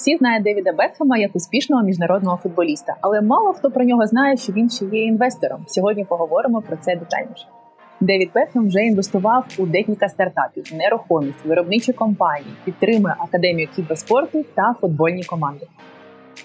всі знають Девіда Бекхема як успішного міжнародного футболіста, але мало хто про нього знає, що він ще є інвестором. Сьогодні поговоримо про це детальніше. Девід Бекхем вже інвестував у декілька стартапів, нерухомість, виробничі компанії, підтримує академію кіберспорту та футбольні команди.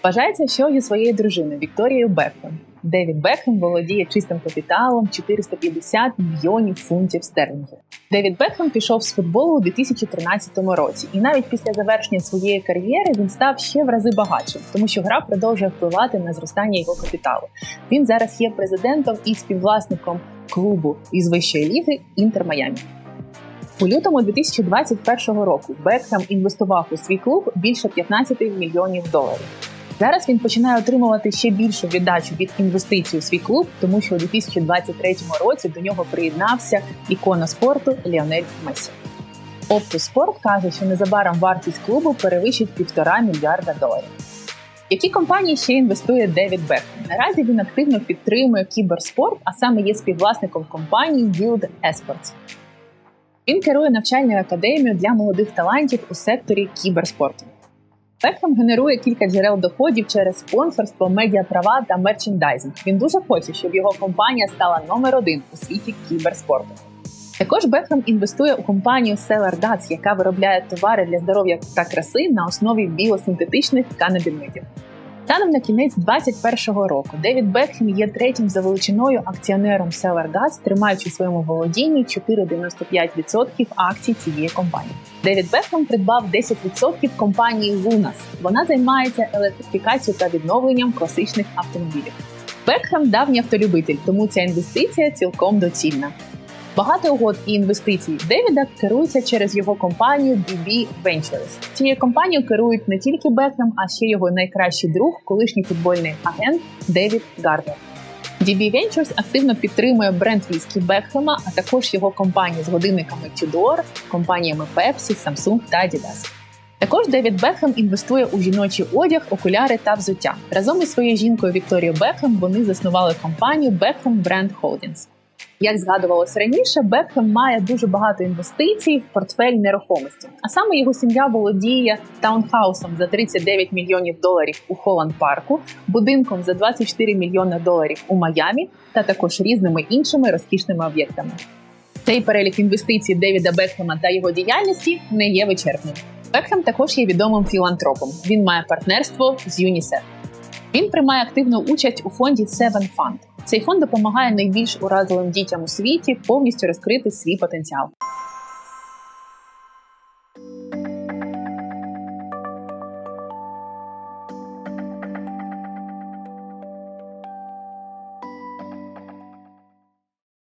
Вважається, що зі своєю дружиною Вікторією Бекхем Девід Бекхем володіє чистим капіталом 450 мільйонів фунтів стерлінгів. Девід Бекхем пішов з футболу у 2013 році, і навіть після завершення своєї кар'єри він став ще в рази багатшим, тому що гра продовжує впливати на зростання його капіталу. Він зараз є президентом і співвласником клубу із вищої ліги Інтер Майамі. У лютому 2021 року Бекхем інвестував у свій клуб більше 15 мільйонів доларів. Зараз він починає отримувати ще більшу віддачу від інвестицій у свій клуб, тому що у 2023 році до нього приєднався ікона спорту Ліонель Месі. Sport каже, що незабаром вартість клубу перевищить півтора мільярда доларів. Які компанії ще інвестує Девід Бекхем? Наразі він активно підтримує кіберспорт, а саме є співвласником компанії Yield Esports. Він керує навчальною академією для молодих талантів у секторі кіберспорту. Бекхем генерує кілька джерел доходів через спонсорство, медіаправа та мерчендайзинг. Він дуже хоче, щоб його компанія стала номер один у світі кіберспорту. Також Бекхем інвестує у компанію Seller Dats, яка виробляє товари для здоров'я та краси на основі біосинтетичних канабінидів. Станом на кінець 2021 року Девід Бекхем є третім за величиною акціонером Dats, тримаючи в своєму володінні 4,95% акцій цієї компанії. Девід Бекхем придбав 10% компанії Lunas. Вона займається електрифікацією та відновленням класичних автомобілів. Бекхем давній автолюбитель, тому ця інвестиція цілком доцільна. Багато угод і інвестицій Девіда керуються через його компанію DB Ventures. Цією компанією керують не тільки Бекхем, а ще його найкращий друг, колишній футбольний агент Девід Гардер. DB Ventures активно підтримує бренд віскі Бекхема, а також його компанії з годинниками Tudor, компаніями Pepsi, Samsung та Adidas. Також Девід Бекхем інвестує у жіночий одяг, окуляри та взуття. Разом із своєю жінкою Вікторією Бекхем вони заснували компанію Beckham Brand Holdings. Як згадувалось раніше, Бекхем має дуже багато інвестицій в портфель нерухомості. А саме його сім'я володіє таунхаусом за 39 мільйонів доларів у Холланд Парку, будинком за 24 мільйони доларів у Майамі та також різними іншими розкішними об'єктами. Цей перелік інвестицій Девіда Бекхема та його діяльності не є вичерпним. Бекхем також є відомим філантропом. Він має партнерство з ЮНІСЕФ. Він приймає активну участь у фонді Seven Fund. Цей фонд допомагає найбільш уразливим дітям у світі повністю розкрити свій потенціал.